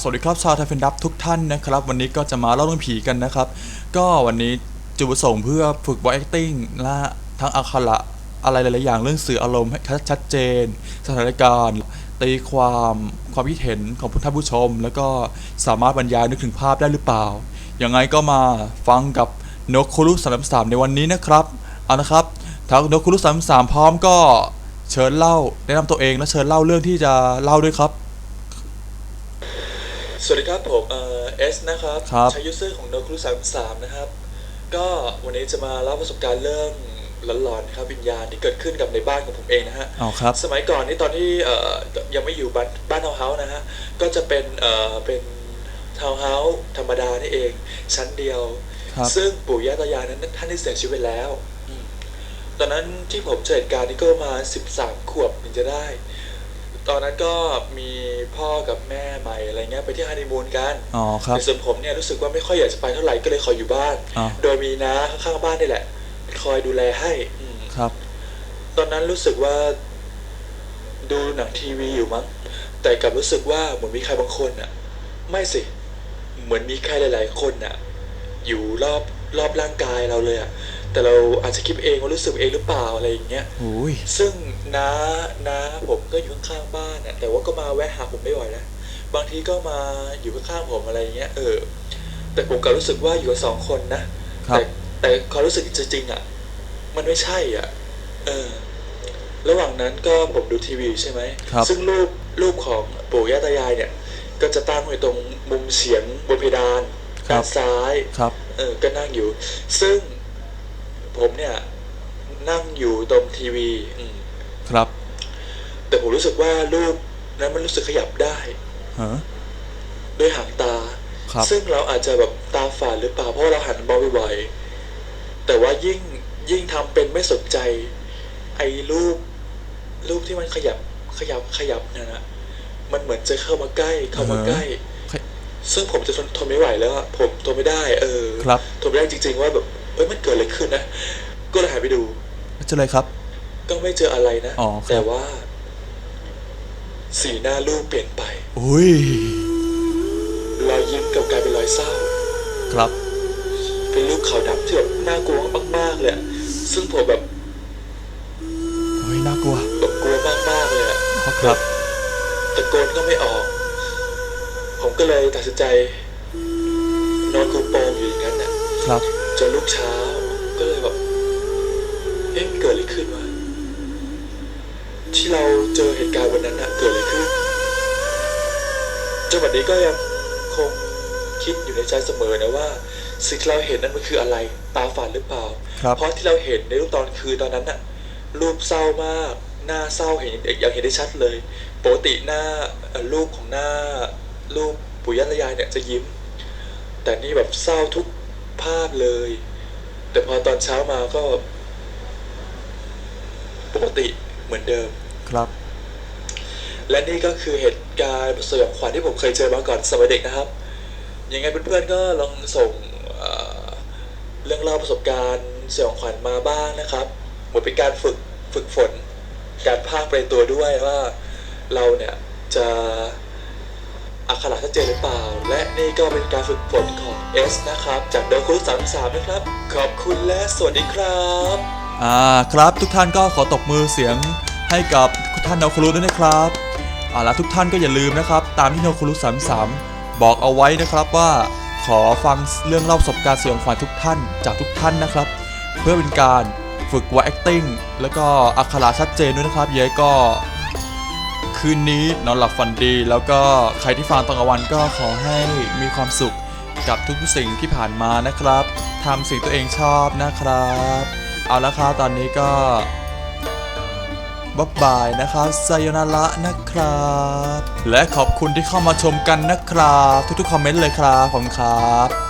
สวัสดีครับชาวไทเฟนดับทุกท่านนะครับ วันนี้ก็จะมาเล่าเรื่องผีกันนะครับ ก็วันนี้จุดประสงค์เพื่อฝึก voice acting และทั้งอักขระอะไรหลาย ๆ อย่างเรื่องสื่ออารมณ์ให้ชัดเจน สถานการณ์ตีความความคิดเห็นของผู้ท่านผู้ชม แล้วก็สามารถบรรยายนึกถึงภาพได้หรือเปล่ายังไงก็มาฟังกับนกคุรุสามสามในวันนี้นะครับเอานะครับทางนกคุรุสามสามพร้อมก็เชิญเล่าแนะนำตัวเองและเชิญเล่าเรื่องที่จะเล่าด้วยครับ สวัสดีครับผมเอ่อเอสนะครับครับ ใช้ยูเซอร์ของโนครูสามสามนะครับ ก็วันนี้จะมาเล่าประสบการณ์เรื่องหลอนๆนะครับวิญญาณที่เกิดขึ้นกับในบ้านของผมเองนะฮะ เอาครับ สมัยก่อนนี่ตอนที่เอ่อยังไม่อยู่บ้านบ้านทาวน์เฮาส์นะฮะ ก็จะเป็นเอ่อเป็นทาวน์เฮาส์ธรรมดานี่เองชั้นเดียว ครับ ซึ่งปู่ย่าตายายนั้นท่านได้เสียชีวิตไปแล้วอืมตอนนั้นที่ผมเจอเหตุการณ์นี้ก็ประมา13 ขวบถึงจะได้ ตอนนั้นก็มีพ่อกับแม่ใหม่อะไรเงี้ยไปที่ฮันนีมูนกันอ๋อครับในส่วนผมเนี่ยรู้สึกว่าไม่ค่อยอยากจะไปเท่าไหร่ก็เลยขออยู่บ้าน อ๋อ โดยมีน้าข้างๆบ้านนี่แหละ คอยดูแลให้อืมครับ ตอนนั้นรู้สึกว่าดูหนังทีวีอยู่มั้ง แต่กลับรู้สึกว่าเหมือนมีใครบางคนอะไม่สิ เหมือนมีใครหลาย ๆ คนอะอยู่รอบรอบร่างกายเราเลยอะ แต่เราอาจจะคิดเองว่ารู้สึกเองหรือเปล่าอะไรอย่างเงี้ยโอ้ยซึ่งน้าน้าผมก็อยู่ข้างๆบ้านอะแต่ว่าก็มาแวะหาผมไม่บ่อยนะบางทีก็มาอยู่ข้างๆผมอะไรอย่างเงี้ยเออ แต่ผมกลับรู้สึกว่าอยู่กับสองคนนะครับแต่แต่ความรู้สึกจริงๆอะ มันไม่ใช่อะ เออ ระหว่างนั้นก็ผมดูทีวีอยู่ใช่ไหมครับซึ่งรูปรูปของปู่ย่าตายายเนี่ย ก็จะตั้งไว้ตรงมุมเฉียงบนเพดานด้านซ้ายครับ เออก็นั่งอยู่ ซึ่ง ผมเนี่ย นั่งอยู่ตรงทีวี อืมครับ แต่ผมรู้สึกว่ารูปนั้นมันรู้สึกขยับได้ ฮะ ด้วยหางตา ครับ ซึ่งเราอาจจะแบบตาฝาดหรือเปล่าเพราะว่าเราหันมองบ่อยๆแต่ว่ายิ่งยิ่งทำเป็นไม่สนใจ ไอ้รูป รูปที่มันขยับขยับขยับเนี่ยนะมันเหมือนจะเข้ามาใกล้เข้ามาใกล้เฮ้ยซึ่งผมจะทนทนไม่ไหวแล้วอะผมทนไม่ได้ เออครับ ทนไม่ได้จริง ๆ ว่าแบบ เอ้ยมันเกิดอะไรขึ้นนะ ก็เลยหันไปดู เจออะไรครับ ก็ไม่เจออะไรนะ อ๋อครับ แต่ว่า สีหน้ารูปเปลี่ยนไป อุ้ย รอยยิ้มกลับกลายเป็นรอยเศร้า ครับ เป็นรูปขาวดำที่แบบน่ากลัวมากๆเลยอะซึ่งผมแบบเฮ้ย น่ากลัวแบบกลัวมากๆเลยอะครับตะโกนก็ไม่ออก ผมก็เลยตัดสินใจ นอนคุมโปงอยู่อย่างนั้นน่ะ ครับ จนลุกเช้าก็เลยแบบ เอ๊ะเกิดอะไรขึ้นวะที่เราเจอเหตุการณ์วันนั้นน่ะเกิดอะไรขึ้นจนวันนี้ก็ยังคงคิดอยู่ในใจเสมอนะว่า สิ่งที่เราเห็นนั้นมันคืออะไร ตาฝันหรือเปล่าครับเพราะที่เราเห็นในรูปตอนคืนตอนนั้นน่ะรูปเศร้ามาก หน้าเศร้าเห็นอย่างเห็นได้ชัดเลยปกติหน้าเอ่อรูปของหน้ารูปปู่ย่าตายายเนี่ยจะยิ้ม แต่นี่แบบเศร้าทุก ภาพเลย แต่พอตอนเช้ามาก็ ปกติเหมือนเดิมครับ และนี่ก็คือเหตุการณ์สยองขวัญที่ผมเคยเจอมาก่อนสมัยเด็กนะครับ ยังไงเพื่อนๆก็ลองส่งเอ่อเรื่องเล่าประสบการณ์สยองขวัญมาบ้างนะครับเหมือนเป็นการฝึกฝึกฝน การพากย์ไปตัวด้วยว่า เราเนี่ยจะ อักขระชัดเจนหรือเปล่า และนี่ก็เป็นการฝึกฝนของ S นะครับ จากเดคุสามสามนะครับ ขอบคุณและสวัสดีครับ อ่าครับทุกท่านก็ขอตบมือเสียงให้กับท่านโนคุรุด้วยนะครับอ่าแล้วทุกท่านก็อย่าลืมนะครับ ตามที่โนคุรุ33บอกเอาไว้นะครับว่าขอฟังเรื่องเล่าประสบการณ์สยองขวัญทุกท่านจากทุกท่านนะครับ เพื่อเป็นการฝึกว่า acting แล้วก็อักขระชัดเจนด้วยนะครับเย้ก็ คืนนี้นอนหลับฝันดี แล้วก็ใครที่ฟังตอนกลางวันก็ขอให้มีความสุขกับทุกสิ่งที่ผ่านมานะครับทำสิ่งตัวเองชอบนะครับ เอาละครับตอนนี้ก็บ๊ายบายนะครับไซยนาระนะครับ และขอบคุณที่เข้ามาชมกันนะครับ ทุกๆคอมเมนต์เลยครับขอบคุณครับ